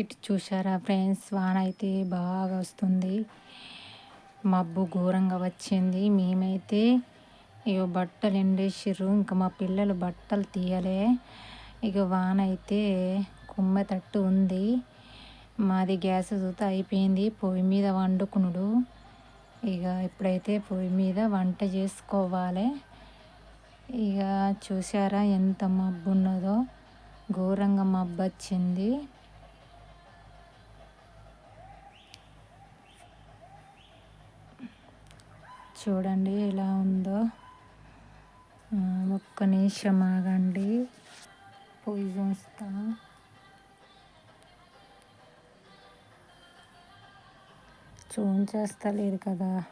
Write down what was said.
ఇటు చూసారా ఫ్రెండ్స్? వాన అయితే బాగా వస్తుంది. మబ్బు ఘోరంగా వచ్చింది. మేమైతే ఇక బట్టలు ఎండేసిర్రు. ఇంకా మా పిల్లలు బట్టలు తీయలే. ఇక వాన అయితే కుమ్మెతట్టు ఉంది. మాది గ్యాస్ చూత అయిపోయింది. పొయ్యి మీద వండుకునుడు. ఇక ఇప్పుడైతే పొయ్యి మీద వంట చేసుకోవాలి. ఇక చూసారా ఎంత మబ్బు ఉన్నదో ఘోరంగా మబ్బు వచ్చింది చూడండి ఎలా ఉందో. ఒక్క నిమిషం ఆగండి. పొయ్యి చూస్తా. చూంచేస్తలేదు కదా.